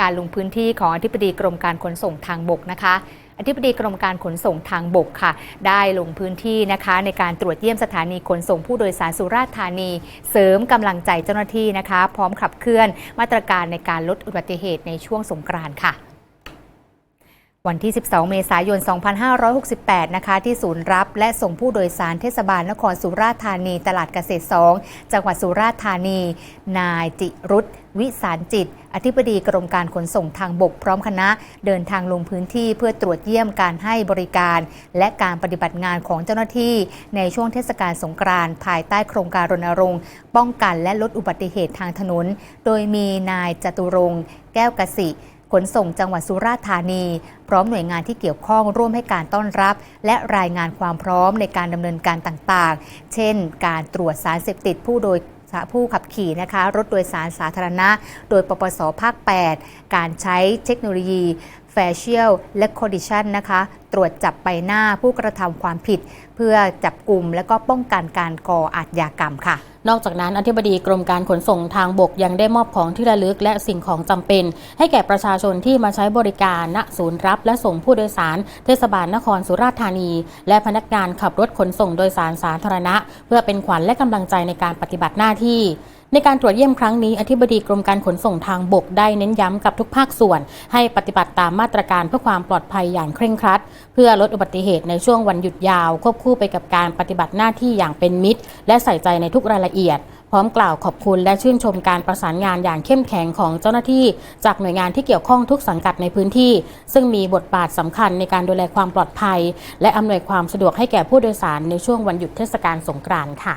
การลงพื้นที่ของอธิบดีกรมการขนส่งทางบกนะคะอธิบดีกรมการขนส่งทางบกค่ะ ได้ลงพื้นที่นะคะ ในการตรวจเยี่ยมสถานีขนส่งผู้โดยสารสุราษฎร์ธานี เสริมกำลังใจเจ้าหน้าที่นะคะ พร้อมขับเคลื่อนมาตรการในการลดอุบัติเหตุในช่วงสงกรานต์ค่ะ วันที่ 12 เมษายน 2568 นะคะ ที่ศูนย์รับและส่งผู้โดยสารเทศบาลนครสุราษฎร์ธานี ตลาดเกษตร 2 จังหวัดสุราษฎร์ธานี นายจิรุธวิสารจิต อธิบดีกรมการขนส่งทางบกพร้อมคณะ เดินทางลงพื้นที่เพื่อตรวจเยี่ยมการให้บริการ และการปฏิบัติงานของเจ้าหน้าที่ ในช่วงเทศกาลสงกรานต์ภายใต้โครงการรณรงค์ ป้องกันและลดอุบัติเหตุทางถนน โดยมีนายจตุรงค์แก้วกสิ ขนส่งจังหวัดสุราษฎร์ธานี พร้อมหน่วยงานที่เกี่ยวข้องร่วมให้การต้อนรับ และรายงานความพร้อมในการดำเนินการต่างๆ เช่น การตรวจสารเสพติดผู้โดยผู้ขับขี่นะคะรถโดยสารสาธารณะ โดยปปสภาค 8 การใช้เทคโนโลยี Facial และ Condition นะคะ ตรวจจับใบหน้าผู้กระทำความผิด เพื่อจับกลุ่มและก็ป้องกันการก่ออาชญากรรมค่ะนอกจากนั้นอธิบดีกรมการขนส่งทางบกยังได้มอบของที่ระลึกและสิ่งของจำเป็น ให้แก่ประชาชนที่มาใช้บริการณศูนย์รับและส่งผู้โดยสาร เทศบาลนครสุราษฎร์ธานี และพนักงานขับรถขนส่งโดยสารสาธารณะ เพื่อเป็นขวัญและกำลังใจในการปฏิบัติหน้าที่ ในการตรวจเยี่ยมครั้งนี้อธิบดีกรมการขนส่งทางบกได้เน้นย้ำกับทุกภาคส่วน ให้ปฏิบัติตามมาตรการเพื่อความปลอดภัยอย่างเคร่งครัด เพื่อลดอุบัติเหตุในช่วงวันหยุดยาว ควบคู่ไปกับการปฏิบัติหน้าที่อย่างเป็นมิตร และใส่ใจในทุกรายละเอียด พร้อมกล่าวขอบคุณและชื่นชมการประสานงานอย่างเข้มแข็งของเจ้าหน้าที่ จากหน่วยงานที่เกี่ยวข้องทุกสังกัดในพื้นที่ ซึ่งมีบทบาทสำคัญในการดูแลความปลอดภัย และอำนวยความสะดวกให้แก่ผู้โดยสารในช่วงวันหยุดเทศกาลสงกรานต์ค่ะ